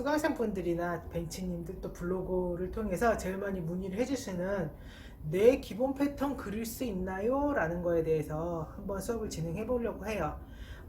수강생분들이나 벤치님들 또 블로그를 통해서 제일 많이 문의를 해주시는 내 기본 패턴 그릴 수 있나요? 라는 거에 대해서 한번 수업을 진행해 보려고 해요.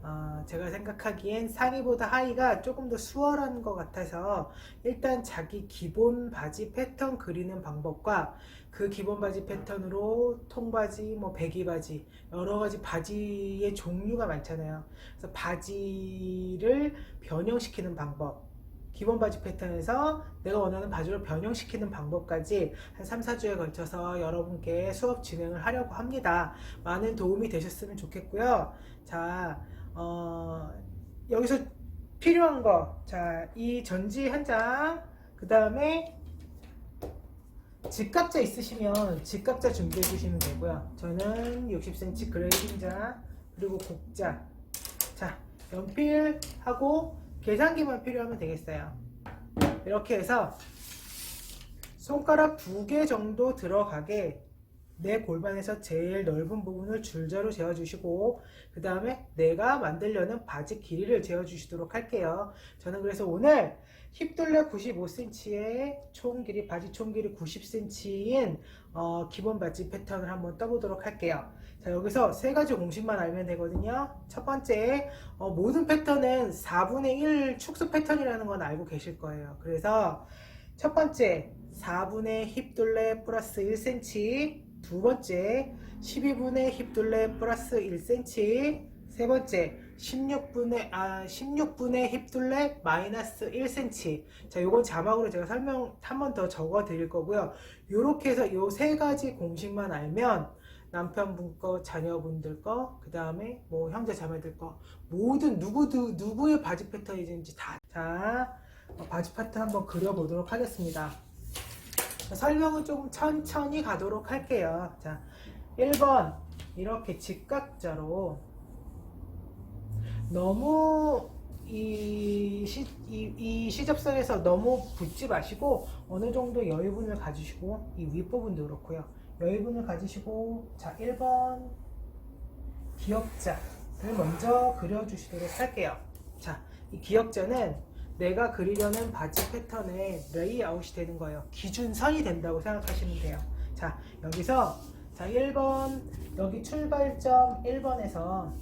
어, 제가 생각하기엔 상의보다 하의가 조금 더 수월한 것 같아서 일단 자기 기본 바지 패턴 그리는 방법과 그 기본 바지 패턴으로 통바지, 뭐 배기 바지 여러 가지 바지의 종류가 많잖아요. 그래서 바지를 변형시키는 방법 기본 바지 패턴에서 내가 원하는 바지로 변형시키는 방법까지 한 3, 4주에 걸쳐서 여러분께 수업 진행을 하려고 합니다. 많은 도움이 되셨으면 좋겠고요. 자, 어, 여기서 필요한 거, 자, 이 전지 한 장, 그 다음에 직각자 있으시면 직각자 준비해 주시면 되고요. 저는 60cm 그레이딩자, 그리고 곡자. 자, 연필하고 계산기만 필요하면 되겠어요. 이렇게 해서 손가락 두 개 정도 들어가게 내 골반에서 제일 넓은 부분을 줄자로 재어주시고 그 다음에 내가 만들려는 바지 길이를 재어주시도록 할게요. 저는 그래서 오늘 힙 둘레 95cm의 총 길이 바지 총 길이 90cm인 어, 기본 바지 패턴을 한번 떠보도록 할게요. 자 여기서 세 가지 공식만 알면 되거든요. 첫 번째 어, 모든 패턴은 4분의 1 축소 패턴이라는 건 알고 계실 거예요. 그래서 첫 번째 4분의 힙둘레 플러스 1cm 두 번째 12분의 힙둘레 플러스 1cm 세 번째 16분의 아 16분의 힙둘레 마이너스 1cm 자 요건 자막으로 제가 설명 한 번 더 적어 드릴 거고요 요렇게 해서 요 세 가지 공식만 알면 남편분 거 자녀분들 거 그 다음에 뭐 형제 자매들 거. 모든 누구도 누구의 바지 패턴이든지 다자 어, 바지 패턴 한번 그려보도록 하겠습니다. 자, 설명은 조금 천천히 가도록 할게요. 자, 1번. 이렇게 직각자로. 너무 이, 시, 이, 이 시접선에서 너무 붙지 마시고 어느 정도 여유분을 가지시고 이 윗부분도 그렇고요. 여유분을 가지시고 자 1번 기역자를 먼저 그려주시도록 할게요. 자, 이 기역자는 내가 그리려는 바지 패턴의 레이아웃이 되는 거예요. 기준선이 된다고 생각하시면 돼요. 자, 여기서 자 1번 여기 출발점 1번에서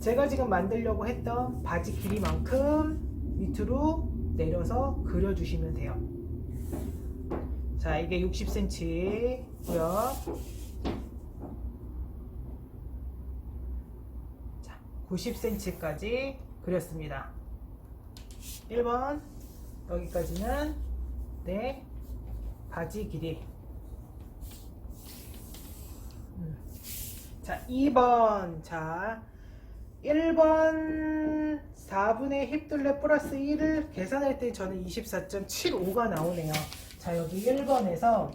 제가 지금 만들려고 했던 바지 길이만큼 밑으로 내려서 그려주시면 돼요. 자, 이게 60cm고요. 자, 90cm까지 그렸습니다. 1번 여기까지는 내 바지 길이 음. 자 2번 자 1번 4분의 힙둘레 플러스 1을 계산할 때 저는 24.75가 나오네요 자 여기 1번에서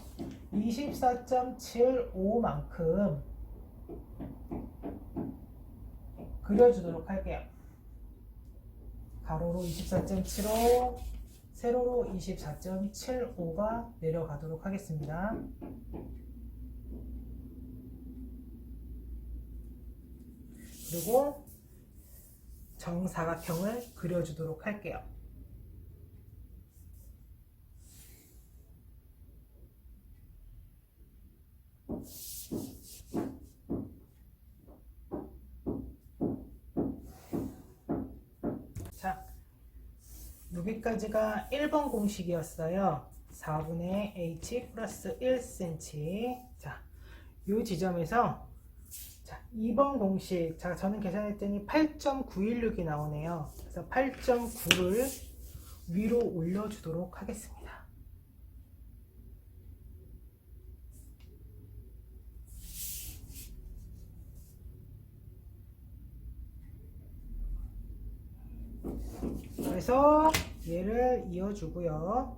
24.75만큼 그려주도록 할게요 가로로 24.75 세로로 24.75가 내려가도록 하겠습니다. 그리고 정사각형을 그려주도록 할게요. 자, 여기까지가 1번 공식이었어요. 4분의 h 플러스 1cm. 자, 이 지점에서 자, 2번 공식. 자, 저는 계산했더니 8.916이 나오네요. 그래서 8.9를 위로 올려주도록 하겠습니다. 그래서 얘를 이어주고요.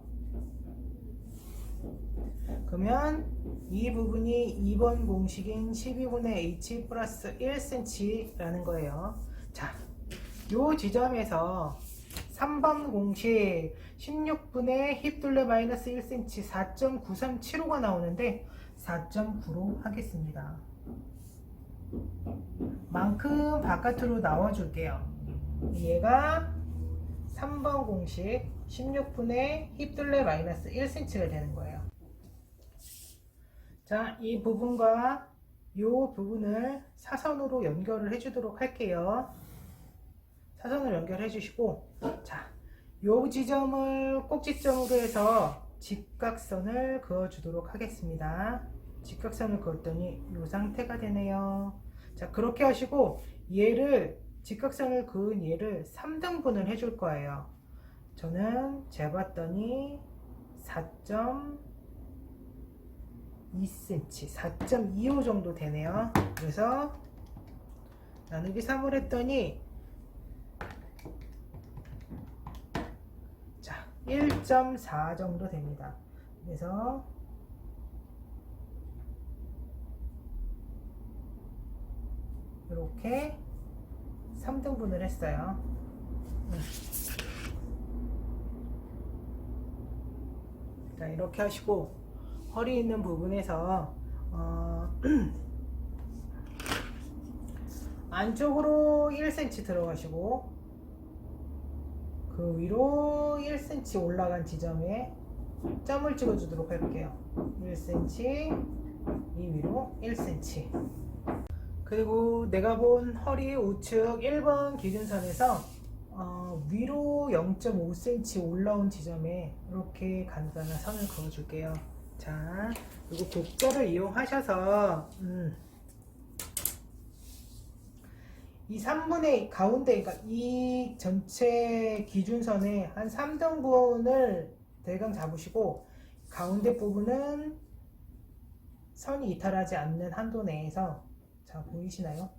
그러면 이 부분이 2번 공식인 12분의 h 플러스 1cm라는 거예요. 자, 요 지점에서 3번 공식 16분의 힙둘레 마이너스 1cm 4.9375가 나오는데 4.9로 하겠습니다. 만큼 바깥으로 나와줄게요. 얘가 3번 공식 16분의 힙둘레 마이너스 1cm가 되는 거예요. 자, 이 부분과 이 부분을 사선으로 연결을 해주도록 할게요. 사선으로 연결해 주시고, 자, 요 지점을 꼭지점으로 해서 직각선을 그어주도록 하겠습니다. 직각선을 그었더니 이 상태가 되네요. 자, 그렇게 하시고 얘를 직각선을 그은 얘를 3등분을 해줄 거예요. 저는 재봤더니 4.2cm, 4.25 정도 되네요. 그래서 나누기 3을 했더니 자, 1.4 정도 됩니다. 그래서 이렇게 3등분을 했어요. 음. 자, 이렇게 하시고 허리 있는 부분에서 어, 안쪽으로 1cm 들어가시고 그 위로 1cm 올라간 지점에 점을 찍어 주도록 할게요. 1cm, 이 위로 1cm. 그리고 내가 본 허리 우측 1번 기준선에서 어, 위로 0.5cm 올라온 지점에 이렇게 간단한 선을 그어줄게요. 자, 그리고 곡절을 이용하셔서 음, 이 3분의 가운데, 그러니까 이 전체 기준선에 한 3등분을 대강 잡으시고 가운데 부분은 선이 이탈하지 않는 한도 내에서 자 보이시나요?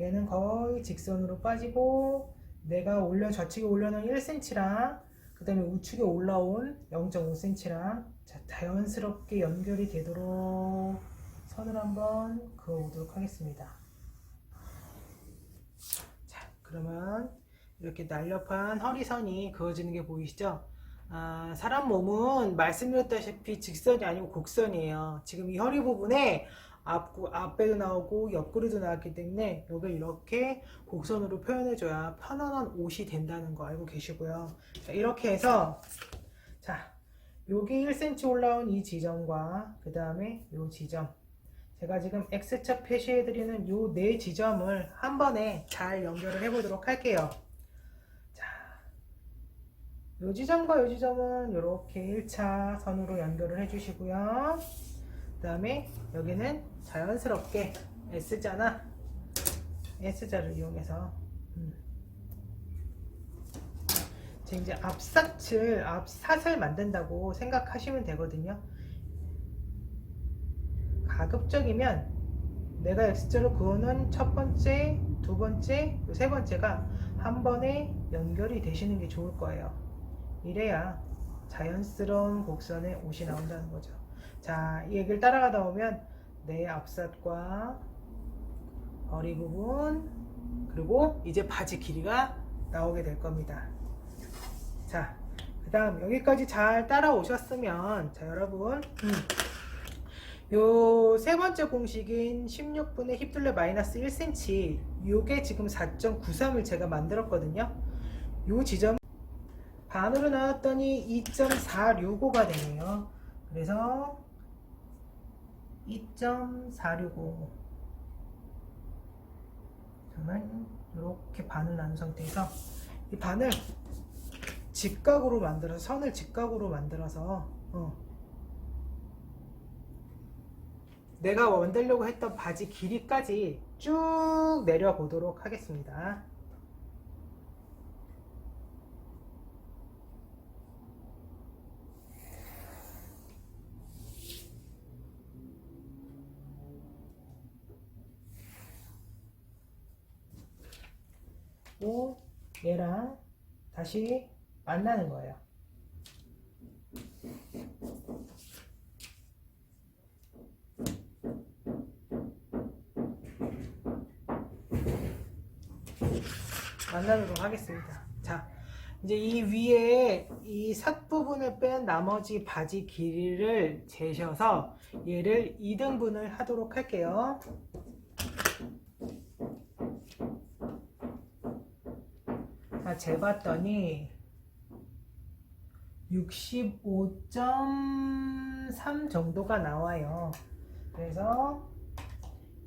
얘는 거의 직선으로 빠지고 내가 올려 좌측에 올려놓은 1cm랑 그 다음에 우측에 올라온 0.5cm랑 자, 자연스럽게 연결이 되도록 선을 한번 그어보도록 하겠습니다. 자 그러면 이렇게 날렵한 허리선이 그어지는 게 보이시죠? 아, 사람 몸은 말씀드렸다시피 직선이 아니고 곡선이에요. 지금 이 허리 부분에 앞, 앞배도 나오고 옆구리도 나왔기 때문에 여기 이렇게 곡선으로 표현해줘야 편안한 옷이 된다는 거 알고 계시고요. 자, 이렇게 해서 자 여기 1cm 올라온 이 지점과 그 다음에 이 지점 제가 지금 X축 표시해드리는 이 네 지점을 한 번에 잘 연결을 해보도록 할게요. 자, 이 지점과 이 지점은 이렇게 1차 선으로 연결을 해주시고요. 그 다음에 여기는 자연스럽게 S자나 S자를 이용해서 음. 이제 앞사칠, 앞사슬 만든다고 생각하시면 되거든요. 가급적이면 내가 X자로 그어놓은 첫 번째, 두 번째, 세 번째가 한 번에 연결이 되시는 게 좋을 거예요. 이래야 자연스러운 곡선의 옷이 나온다는 거죠. 자, 이 얘기를 따라가다 보면 내 앞삿과 허리 부분 그리고 이제 바지 길이가 나오게 될 겁니다. 자, 그 다음 여기까지 잘 따라오셨으면 자 여러분 음, 요세 번째 공식인 16분의 힙둘레 마이너스 1cm 요게 지금 4.93을 제가 만들었거든요. 요 지점 반으로 나왔더니 2.465가 되네요. 그래서 2.465 저는 이렇게 반을 나눈 상태에서 이 반을 직각으로 만들어서 선을 직각으로 만들어서 어. 내가 만들려고 했던 바지 길이까지 쭉 내려 보도록 하겠습니다. 또 얘랑 다시 만나는 거예요. 만나도록 하겠습니다. 자, 이제 이 위에 이 삿 부분을 뺀 나머지 바지 길이를 재셔서 얘를 2등분을 하도록 할게요. 자, 재봤더니 65.3 정도가 나와요. 그래서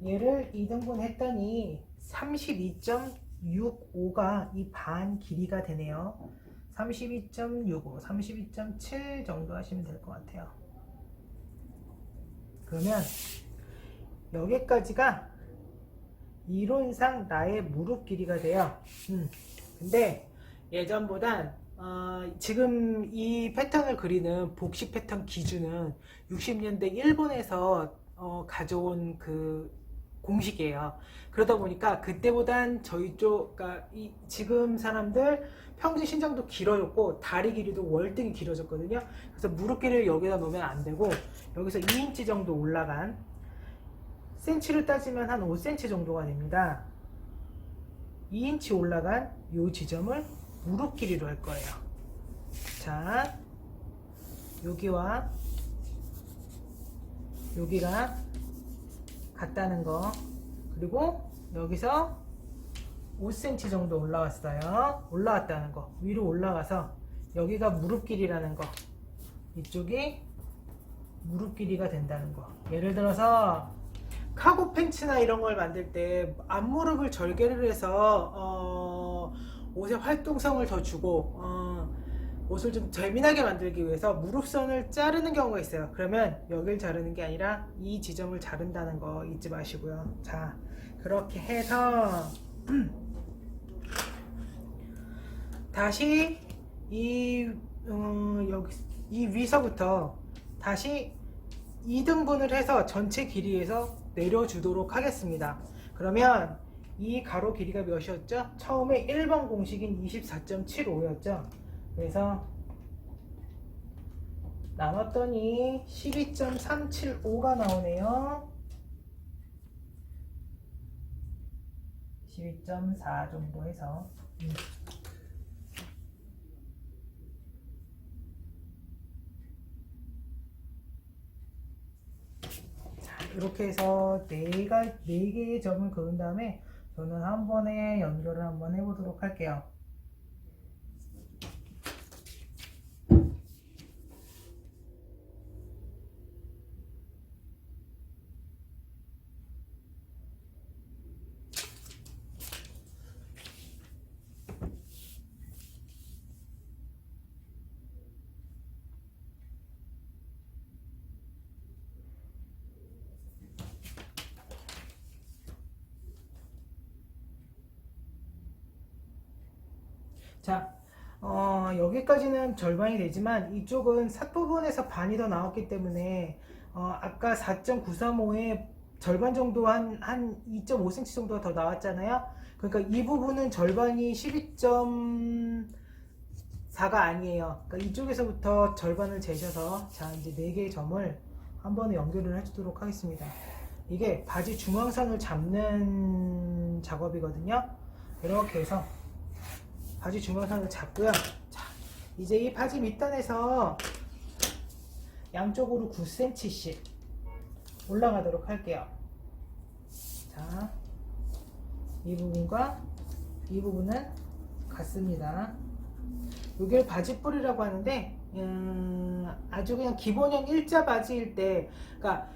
얘를 2등분 했더니 32.65가 이 반 길이가 되네요. 32.65, 32.7 정도 하시면 될 것 같아요. 그러면 여기까지가 이론상 나의 무릎 길이가 돼요. 음. 근데 예전보단 어, 지금 이 패턴을 그리는 복식 패턴 기준은 60년대 일본에서 어, 가져온 그 공식이에요. 그러다 보니까 그때보단 저희 쪽, 이, 지금 사람들 평균 신장도 길어졌고 다리 길이도 월등히 길어졌거든요. 그래서 무릎 길이를 여기다 놓으면 안 되고 여기서 2인치 정도 올라간 센치를 따지면 한 5cm 정도가 됩니다. 2인치 올라간 이 지점을 무릎 길이로 할 거예요. 자, 여기와 여기가 같다는 거. 그리고 여기서 5cm 정도 올라왔어요. 올라왔다는 거. 위로 올라가서 여기가 무릎 길이라는 거. 이쪽이 무릎 길이가 된다는 거. 예를 들어서 카고 팬츠나 이런 걸 만들 때 앞무릎을 절개를 해서 어, 옷의 활동성을 더 주고 어, 옷을 좀 재미나게 만들기 위해서 무릎선을 자르는 경우가 있어요. 그러면 여길 자르는 게 아니라 이 지점을 자른다는 거 잊지 마시고요. 자, 그렇게 해서 다시 이 어, 여기 이 위서부터 다시 2등분을 해서 전체 길이에서 내려주도록 하겠습니다. 그러면 이 가로 길이가 몇이었죠? 처음에 1번 공식인 24.75였죠? 그래서 남았더니 12.375가 나오네요. 12.4 정도 해서 이렇게 해서 네가 네 개의 점을 그은 다음에 저는 한 번에 연결을 한번 해보도록 할게요. 자, 어, 여기까지는 절반이 되지만 이쪽은 삿 부분에서 반이 더 나왔기 때문에 어, 아까 4.935의 절반 정도 한, 한 2.5cm 정도가 더 나왔잖아요. 그러니까 이 부분은 절반이 12.4가 아니에요. 그러니까 이쪽에서부터 절반을 재셔서 자, 이제 4개의 점을 한 번에 연결을 해주도록 하겠습니다. 이게 바지 중앙선을 잡는 작업이거든요. 이렇게 해서 바지 중앙선을 잡고요. 자, 이제 이 바지 밑단에서 양쪽으로 9cm씩 올라가도록 할게요. 자, 이 부분과 이 부분은 같습니다. 이게 바지 뿌리라고 하는데 음, 아주 그냥 기본형 일자 바지일 때, 그러니까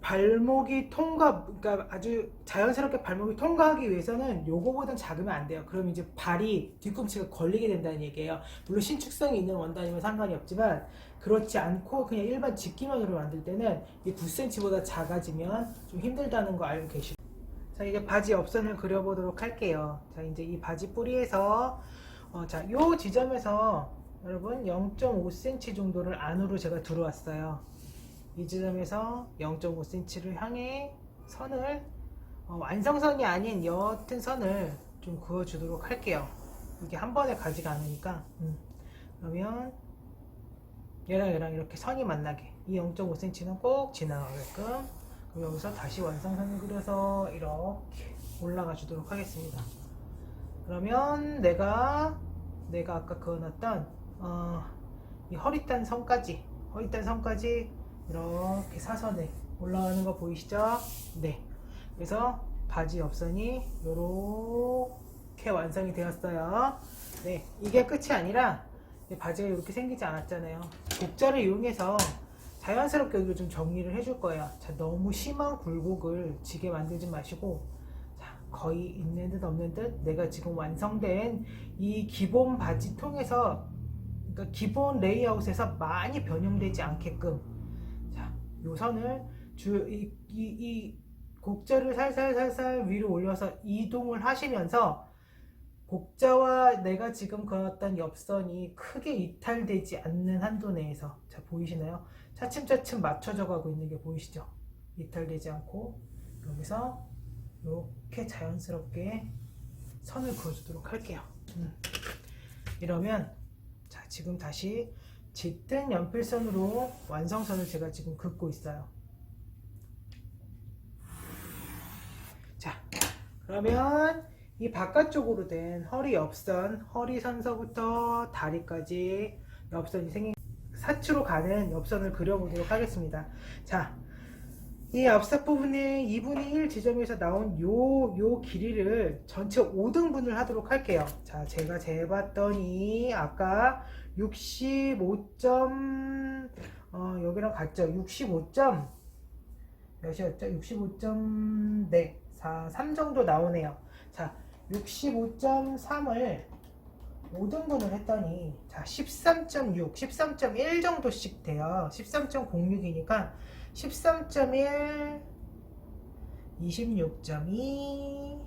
발목이 통과, 그러니까 아주 자연스럽게 발목이 통과하기 위해서는 요거보단 작으면 안 돼요. 그럼 이제 발이 뒤꿈치가 걸리게 된다는 얘기예요. 물론 신축성이 있는 원단이면 상관이 없지만 그렇지 않고 그냥 일반 직기면으로 만들 때는 이 9cm보다 작아지면 좀 힘들다는 거 알고 계시고. 자, 이제 바지 옆선을 그려보도록 할게요. 자, 이제 이 바지 뿌리에서 어, 자, 요 지점에서 여러분 0.5cm 정도를 안으로 제가 들어왔어요. 이 지점에서 0.5cm를 향해 선을 어, 완성선이 아닌 옅은 선을 좀 그어주도록 할게요. 이게 한 번에 가지가 않으니까. 음. 그러면 얘랑 얘랑 이렇게 선이 만나게 이 0.5cm는 꼭 지나가게끔 그럼 여기서 다시 완성선을 그려서 이렇게 올라가 주도록 하겠습니다. 그러면 내가 내가 아까 그어놨던 어, 이 허리단 선까지 허리단 선까지 이렇게 사선에 올라가는 거 보이시죠? 네. 그래서 바지 옆선이 이렇게 완성이 되었어요. 네, 이게 끝이 아니라 이 바지가 이렇게 생기지 않았잖아요. 곡자를 이용해서 자연스럽게 여기를 좀 정리를 해줄 거예요. 자, 너무 심한 굴곡을 지게 만들지 마시고 자, 거의 있는 듯 없는 듯 내가 지금 완성된 이 기본 바지 통해서 그러니까 기본 레이아웃에서 많이 변형되지 않게끔 자, 요 선을 주, 이, 이, 이 곡자를 살살살살 위로 올려서 이동을 하시면서 곡자와 내가 지금 그었던 옆선이 크게 이탈되지 않는 한도 내에서 자 보이시나요? 차츰차츰 맞춰져 가고 있는 게 보이시죠? 이탈되지 않고 여기서 이렇게 자연스럽게 선을 그어주도록 할게요. 음. 이러면 자 지금 다시 짙은 연필선으로 완성선을 제가 지금 긋고 있어요. 자 그러면 이 바깥쪽으로 된 허리 옆선, 허리 선서부터 다리까지 옆선이 생긴 사추로 가는 옆선을 그려보도록 하겠습니다. 자, 이 앞사 부분에 2분의 1 지점에서 나온 요, 요 길이를 전체 5등분을 하도록 할게요. 자, 제가 재봤더니 아까 65점, 어, 여기랑 같죠? 65점, 몇이었죠? 65점, 네, 4, 3 정도 나오네요. 자, 65.3을 5등분을 했더니 자 13.6, 13.1 정도씩 돼요. 13.06이니까 13.1, 26.2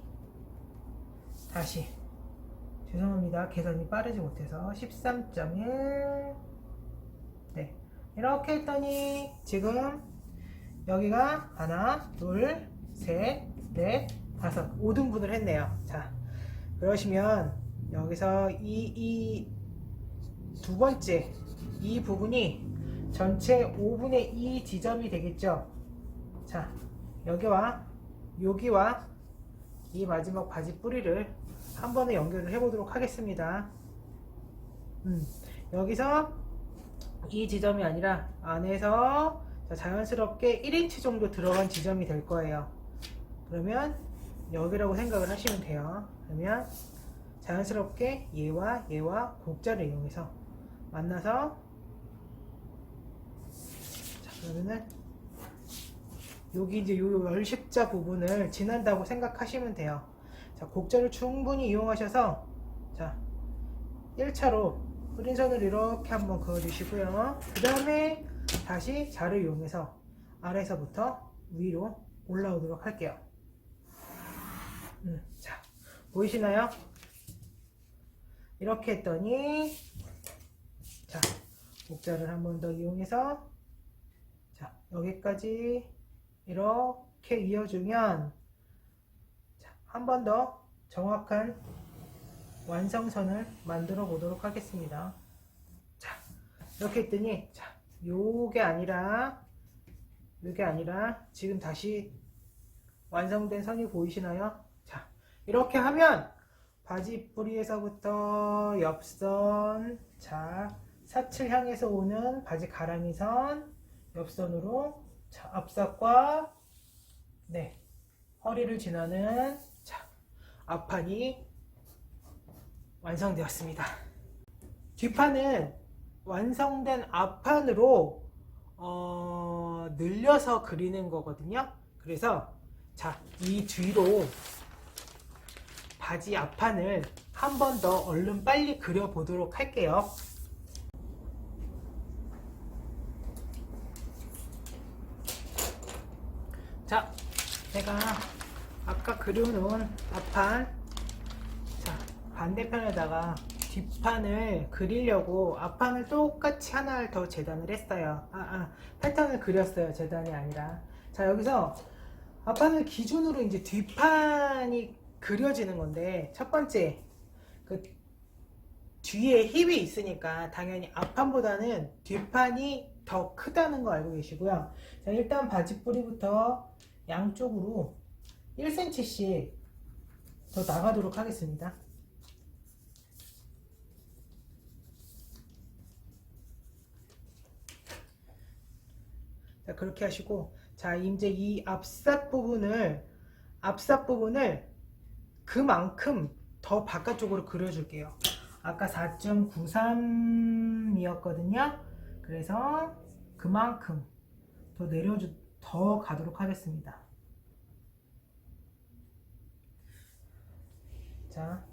다시 죄송합니다. 계산이 빠르지 못해서 13.1 네. 이렇게 했더니 지금 여기가 하나, 둘, 셋, 넷, 다섯, 5등분을 했네요. 자, 그러시면 여기서 이, 이 두 번째 이 부분이 전체 5분의 2 지점이 되겠죠. 자, 여기와 여기와 이 마지막 바지 뿌리를 한 번에 연결을 해보도록 하겠습니다. 음, 여기서 이 지점이 아니라 안에서 자, 자연스럽게 1인치 정도 들어간 지점이 될 거예요. 그러면 여기라고 생각을 하시면 돼요. 그러면 자연스럽게 얘와 얘와 곡자를 이용해서 만나서 자 그러면은 여기 이제 요 열십자 부분을 지난다고 생각하시면 돼요. 자 곡자를 충분히 이용하셔서 자 1차로 흐린 선을 이렇게 한번 그어주시고요. 그 다음에 다시 자를 이용해서 아래서부터 위로 올라오도록 할게요. 음, 자, 보이시나요? 이렇게 했더니, 자, 목자를 한 번 더 이용해서, 자, 여기까지 이렇게 이어주면, 자, 한번 더 정확한 완성선을 만들어 보도록 하겠습니다. 자, 이렇게 했더니, 자, 요게 아니라, 요게 아니라, 지금 다시 완성된 선이 보이시나요? 자, 이렇게 하면 바지 뿌리에서부터 옆선, 자, 사칠 향해서 오는 바지 가랑이 선, 옆선으로 자, 앞삭과 네, 허리를 지나는 자, 앞판이 완성되었습니다. 뒷판은 완성된 앞판으로 어, 늘려서 그리는 거거든요. 그래서 자, 이 뒤로 바지 앞판을 한 번 더 얼른 빨리 그려보도록 할게요. 자, 제가 아까 그려놓은 앞판, 자, 반대편에다가 뒷판을 그리려고 앞판을 똑같이 하나를 더 재단을 했어요. 아, 아, 패턴을 그렸어요. 재단이 아니라. 자, 여기서 앞판을 기준으로 이제 뒷판이 그려지는 건데 첫 번째 그 뒤에 힙이 있으니까 당연히 앞판보다는 뒷판이 더 크다는 거 알고 계시고요. 자, 일단 바지 뿌리부터 양쪽으로 1cm씩 더 나가도록 하겠습니다. 자, 그렇게 하시고 자, 이제 이 앞삿 부분을 앞삿 부분을 그만큼 더 바깥쪽으로 그려줄게요. 아까 4.93이었거든요. 그래서 그만큼 더 내려주, 더 가도록 하겠습니다. 자,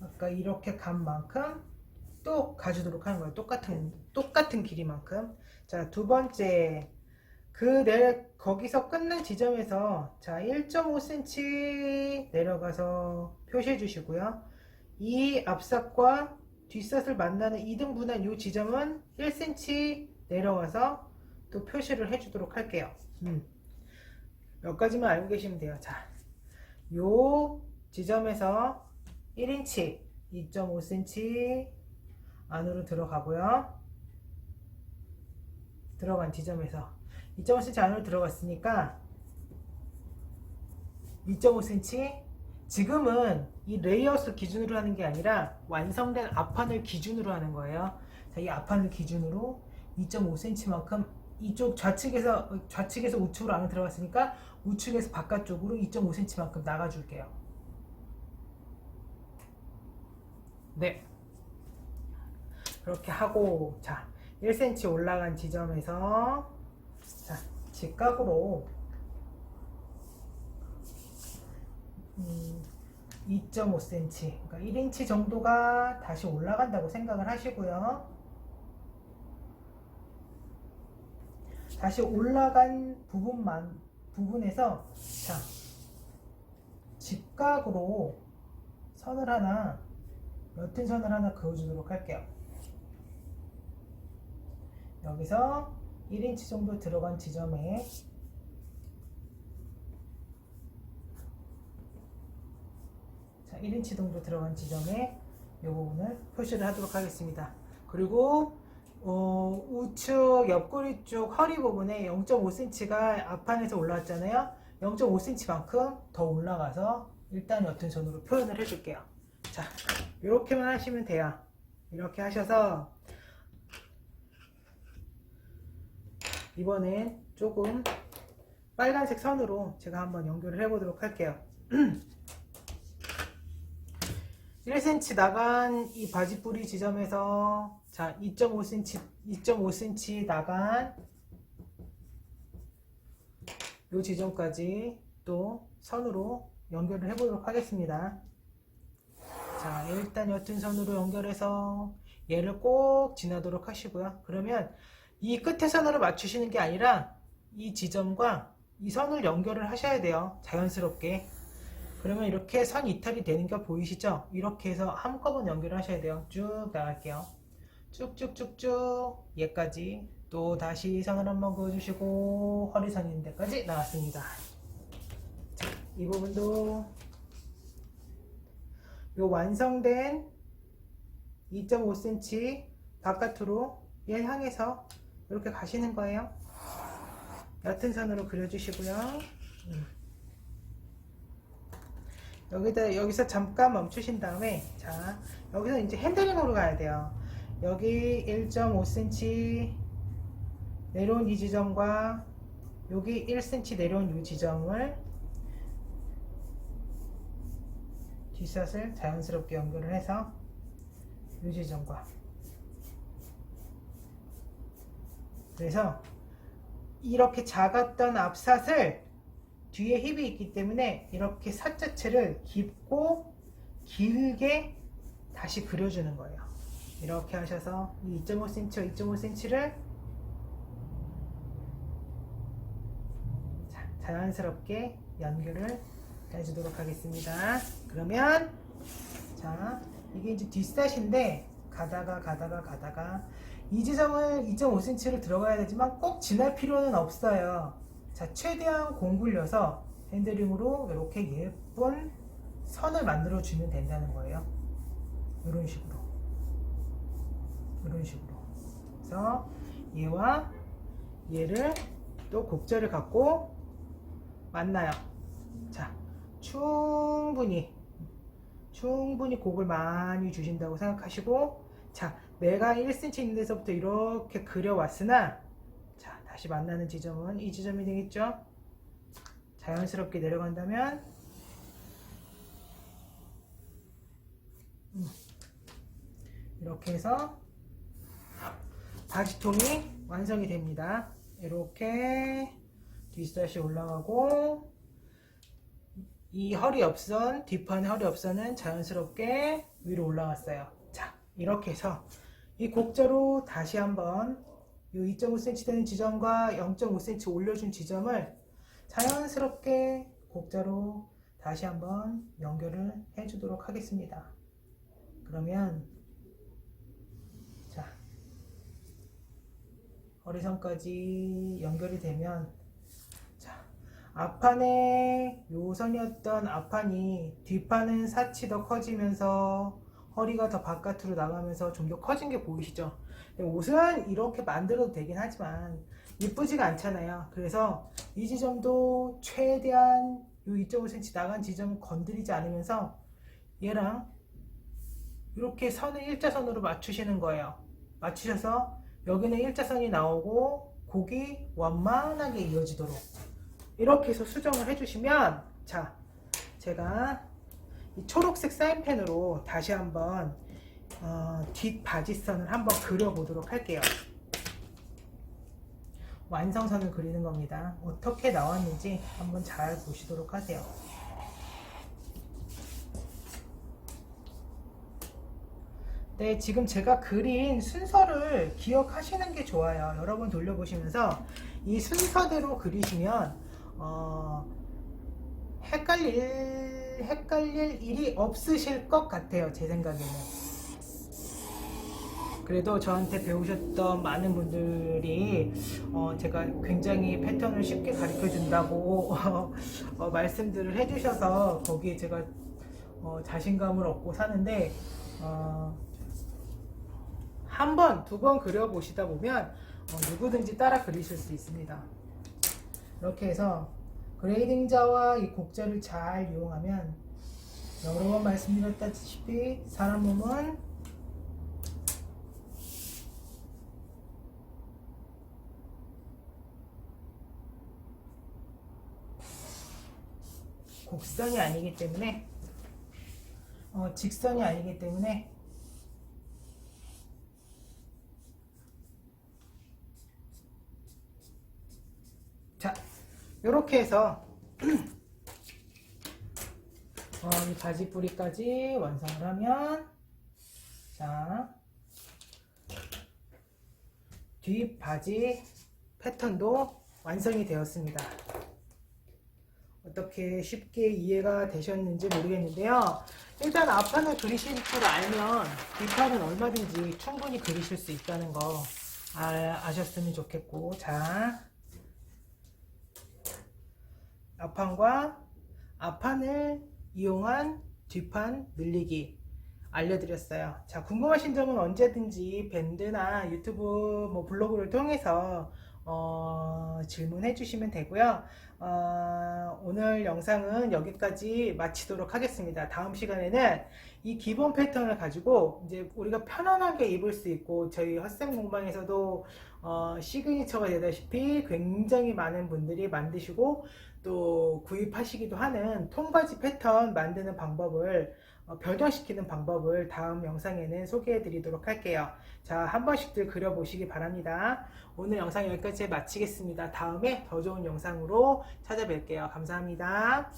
아까 이렇게 간 만큼 또 가주도록 하는 거예요. 똑같은 똑같은 길이만큼. 자, 두 번째 그내 거기서 끊는 지점에서 자 1.5cm 내려가서 표시해 주시고요. 이 앞삿과 뒷삿을 만나는 이등분한 이 지점은 1cm 내려와서 또 표시를 해주도록 할게요. 음. 몇 가지만 알고 계시면 돼요. 자, 요 지점에서 1인치 2.5cm 안으로 들어가고요. 들어간 지점에서 2.5cm 안으로 들어갔으니까 2.5cm 지금은 이 레이아웃을 기준으로 하는 게 아니라 완성된 앞판을 기준으로 하는 거예요. 자, 이 앞판을 기준으로 2.5cm만큼 이쪽 좌측에서 좌측에서 우측으로 안으로 들어갔으니까 우측에서 바깥쪽으로 2.5cm만큼 나가줄게요. 네. 그렇게 하고 자 1cm 올라간 지점에서 자 직각으로 음, 2.5cm 그러니까 1인치 정도가 다시 올라간다고 생각을 하시고요. 다시 올라간 부분만 부분에서 자 직각으로 선을 하나 옅은 선을 하나 그어주도록 할게요. 여기서 1인치 정도 들어간 지점에 자, 1인치 정도 들어간 지점에 이 부분을 표시를 하도록 하겠습니다. 그리고 어, 우측 옆구리 쪽 허리 부분에 0.5cm가 앞판에서 올라왔잖아요. 0.5cm만큼 더 올라가서 일단 옅은 선으로 표현을 해줄게요. 자, 이렇게만 하시면 돼요. 이렇게 하셔서 이번엔 조금 빨간색 선으로 제가 한번 연결을 해보도록 할게요. 1cm 나간 이 바지뿌리 지점에서 자 2.5cm 2.5cm 나간 이 지점까지 또 선으로 연결을 해보도록 하겠습니다. 자 일단 옅은 선으로 연결해서 얘를 꼭 지나도록 하시고요. 그러면 이 끝에 선으로 맞추시는 게 아니라 이 지점과 이 선을 연결을 하셔야 돼요. 자연스럽게. 그러면 이렇게 선 이탈이 되는 거 보이시죠? 이렇게 해서 한꺼번에 연결을 하셔야 돼요. 쭉 나갈게요. 쭉쭉쭉쭉 얘까지 또 다시 선을 한번 그어주시고 허리선 있는 데까지 나왔습니다. 자, 이 부분도 요 완성된 2.5cm 바깥으로 얘 향해서 이렇게 가시는 거예요. 옅은 선으로 그려주시고요. 음. 여기다 여기서 잠깐 멈추신 다음에 자 여기서 이제 핸들링으로 가야 돼요. 여기 1.5cm 내려온 이 지점과 여기 1cm 내려온 이 지점을 뒷샷을 자연스럽게 연결을 해서 이 지점과 그래서 이렇게 작았던 앞삿을 뒤에 힙이 있기 때문에 이렇게 삿 자체를 깊고 길게 다시 그려주는 거예요. 이렇게 하셔서 이 2.5cm와 2.5cm를 자연스럽게 연결을 해주도록 하겠습니다. 그러면 자 이게 이제 뒷샷인데 가다가 가다가 가다가 이 지점을 2.5cm를 들어가야 되지만 꼭 지날 필요는 없어요. 자, 최대한 공 굴려서 핸들링으로 이렇게 예쁜 선을 만들어 주면 된다는 거예요. 이런 식으로. 이런 식으로. 그래서 얘와 얘를 또 곡절을 갖고 만나요. 자, 충분히 충분히 곡을 많이 주신다고 생각하시고 자, 내가 1cm 있는 데서부터 이렇게 그려왔으나 자, 다시 만나는 지점은 이 지점이 되겠죠? 자연스럽게 내려간다면 음. 이렇게 해서 바지통이 완성이 됩니다. 이렇게 뒷샷이 올라가고 이 허리 옆선, 뒷판의 허리 옆선은 자연스럽게 위로 올라왔어요. 자, 이렇게 해서 이 곡자로 다시 한번 이 2.5cm 되는 지점과 0.5cm 올려준 지점을 자연스럽게 곡자로 다시 한번 연결을 해주도록 하겠습니다. 그러면 자 허리선까지 연결이 되면 자 앞판에 요선이었던 앞판이 뒷판은 사치 더 커지면서 허리가 더 바깥으로 나가면서 좀 더 커진 게 보이시죠? 옷은 이렇게 만들어도 되긴 하지만 이쁘지가 않잖아요. 그래서 이 지점도 최대한 요 2.5cm 나간 지점 건드리지 않으면서 얘랑 이렇게 선을 일자선으로 맞추시는 거예요. 맞추셔서 여기는 일자선이 나오고 곡이 완만하게 이어지도록 이렇게 해서 수정을 해주시면 자 제가 이 초록색 사인펜으로 다시 한번 어, 뒷 바지선을 한번 그려보도록 할게요. 완성선을 그리는 겁니다. 어떻게 나왔는지 한번 잘 보시도록 하세요. 네, 지금 제가 그린 순서를 기억하시는 게 좋아요. 여러분 돌려보시면서 이 순서대로 그리시면 어, 헷갈릴 헷갈릴 일이 없으실 것 같아요. 제 생각에는. 그래도 저한테 배우셨던 많은 분들이 어, 제가 굉장히 패턴을 쉽게 가르쳐 준다고 어, 말씀들을 해주셔서 거기에 제가 어, 자신감을 얻고 사는데 어, 한 번, 두 번 그려보시다 보면 어, 누구든지 따라 그리실 수 있습니다. 이렇게 해서 그레이딩자와 이 곡자를 잘 이용하면 여러 번 말씀드렸다시피 사람 몸은 곡선이 아니기 때문에 어, 직선이 아니기 때문에 자 이렇게 해서 어, 이 바지 뿌리까지 완성을 하면 자 뒷 바지 패턴도 완성이 되었습니다. 어떻게 쉽게 이해가 되셨는지 모르겠는데요. 일단 앞판을 그리실 줄 알면 뒷판은 얼마든지 충분히 그리실 수 있다는 거 아, 아셨으면 좋겠고 자 앞판과 앞판을 이용한 뒷판 늘리기 알려드렸어요. 자, 궁금하신 점은 언제든지 밴드나 유튜브 뭐 블로그를 통해서 어, 질문해 주시면 되고요. 어, 오늘 영상은 여기까지 마치도록 하겠습니다. 다음 시간에는 이 기본 패턴을 가지고 이제 우리가 편안하게 입을 수 있고 저희 헛생 공방에서도 어, 시그니처가 되다시피 굉장히 많은 분들이 만드시고 또 구입하시기도 하는 통바지 패턴 만드는 방법을 어, 변형시키는 방법을 다음 영상에는 소개해 드리도록 할게요. 자, 한 번씩들 그려보시기 바랍니다. 오늘 영상 여기까지 마치겠습니다. 다음에 더 좋은 영상으로 찾아뵐게요. 감사합니다.